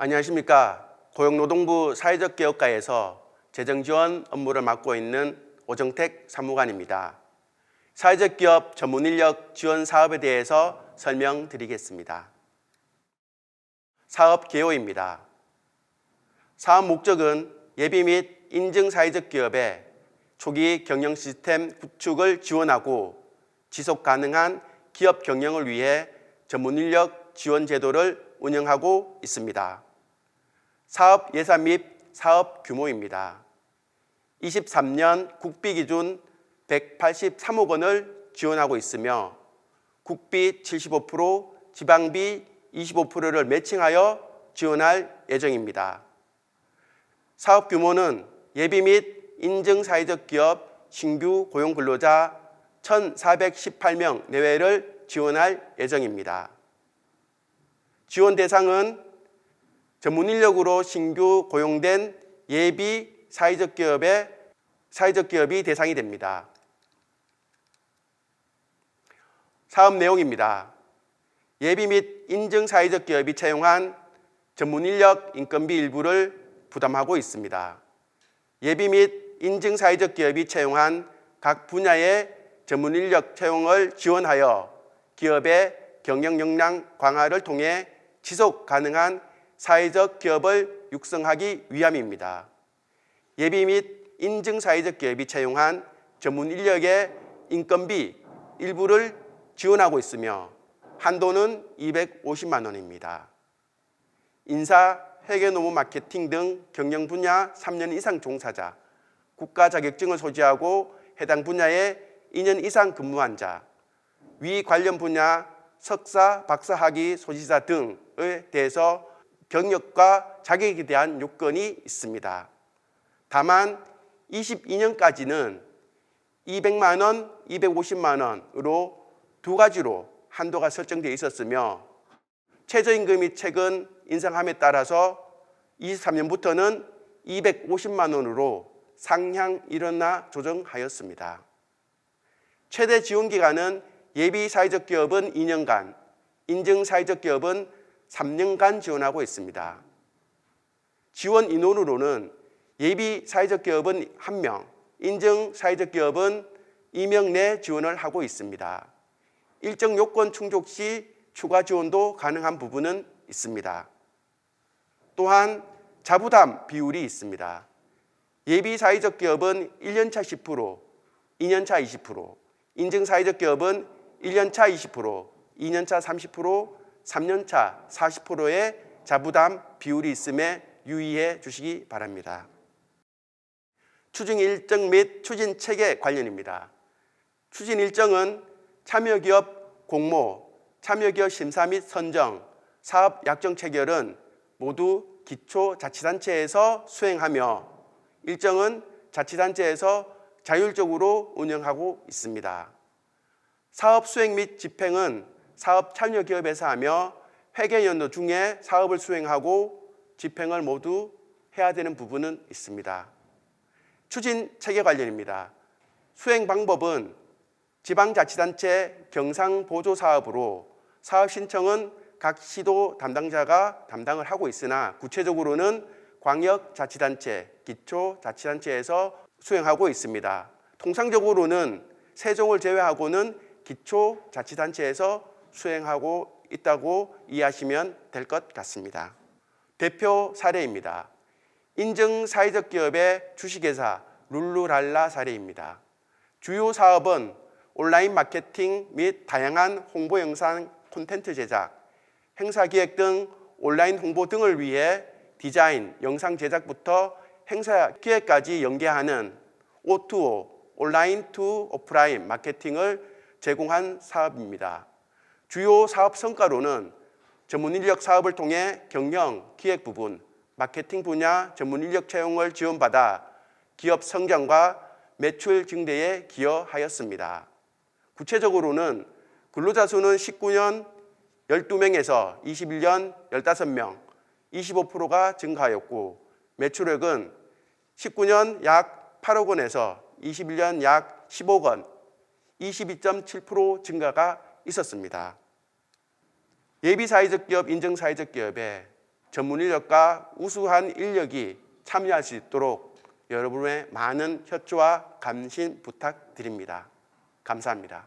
안녕하십니까. 고용노동부 사회적 개혁과에서 재정지원 업무를 맡고 있는 오정택 사무관입니다. 사회적 기업 전문 인력 지원 사업에 대해서 설명드리겠습니다. 사업 개요입니다. 사업 목적은 예비 및 인증 사회적 기업의 초기 경영 시스템 구축을 지원하고 지속 가능한 기업 경영을 위해 전문 인력 지원 제도를 운영하고 있습니다. 사업 예산 및 사업 규모입니다. 23년 국비 기준 183억 원을 지원하고 있으며 국비 75%, 지방비 25%를 매칭하여 지원할 예정입니다. 사업 규모는 예비 및 인증 사회적 기업 신규 고용 근로자 1,418명 내외를 지원할 예정입니다. 지원 대상은 전문 인력으로 신규 고용된 예비 사회적 기업의 사회적 기업이 대상이 됩니다. 사업 내용입니다. 예비 및 인증 사회적 기업이 채용한 전문 인력 인건비 일부를 부담하고 있습니다. 예비 및 인증 사회적 기업이 채용한 각 분야의 전문 인력 채용을 지원하여 기업의 경영 역량 강화를 통해 지속 가능한 사회적 기업을 육성하기 위함입니다. 예비 및 인증 사회적 기업이 채용한 전문 인력의 인건비 일부를 지원하고 있으며 한도는 250만 원입니다. 인사, 회계 노무 마케팅 등 경영 분야 3년 이상 종사자, 국가 자격증을 소지하고 해당 분야에 2년 이상 근무한 자, 위 관련 분야 석사, 박사 학위 소지자 등에 대해서 경력과 자격에 대한 요건이 있습니다. 다만 22년까지는 200만 원, 250만 원으로 두 가지로 한도가 설정되어 있었으며 최저임금이 최근 인상함에 따라서 23년부터는 250만 원으로 상향 일어나 조정하였습니다. 최대 지원 기간은 예비 사회적 기업은 2년간, 인증 사회적 기업은 3년간 지원하고 있습니다. 지원 인원으로는 예비 사회적 기업은 1명, 인증 사회적 기업은 2명 내 지원을 하고 있습니다. 일정 요건 충족 시 추가 지원도 가능한 부분은 있습니다. 또한 자부담 비율이 있습니다. 예비 사회적 기업은 1년차 10%, 2년차 20%, 인증 사회적 기업은 1년차 20%, 2년차 30%, 3년차 40%의 자부담 비율이 있음에 유의해 주시기 바랍니다. 추진 일정 및 추진 체계 관련입니다. 추진 일정은 참여기업 공모, 참여기업 심사 및 선정, 사업 약정 체결은 모두 기초자치단체에서 수행하며 일정은 자치단체에서 자율적으로 운영하고 있습니다. 사업 수행 및 집행은 사업 참여 기업에서 하며 회계 연도 중에 사업을 수행하고 집행을 모두 해야 되는 부분은 있습니다. 추진 체계 관련입니다. 수행 방법은 지방자치단체 경상보조 사업으로 사업 신청은 각 시도 담당자가 담당을 하고 있으나 구체적으로는 광역자치단체, 기초자치단체에서 수행하고 있습니다. 통상적으로는 세종을 제외하고는 기초자치단체에서 수행하고 있다고 이해하시면 될 것 같습니다. 대표 사례입니다. 인증 사회적 기업의 주식회사 룰루랄라 사례입니다. 주요 사업은 온라인 마케팅 및 다양한 홍보 영상 콘텐츠 제작, 행사 기획 등 온라인 홍보 등을 위해 디자인, 영상 제작부터 행사 기획까지 연계하는 O2O, 온라인 투 오프라인 마케팅을 제공한 사업입니다. 주요 사업 성과로는 전문 인력 사업을 통해 경영, 기획 부분, 마케팅 분야 전문 인력 채용을 지원받아 기업 성장과 매출 증대에 기여하였습니다. 구체적으로는 근로자 수는 19년 12명에서 21년 15명, 25%가 증가하였고 매출액은 19년 약 8억 원에서 21년 약 10억 원, 22.7% 증가가 있었습니다. 예비 사회적 기업, 인증 사회적 기업의 전문 인력과 우수한 인력이 참여할 수 있도록 여러분의 많은 협조와 감신 부탁드립니다. 감사합니다.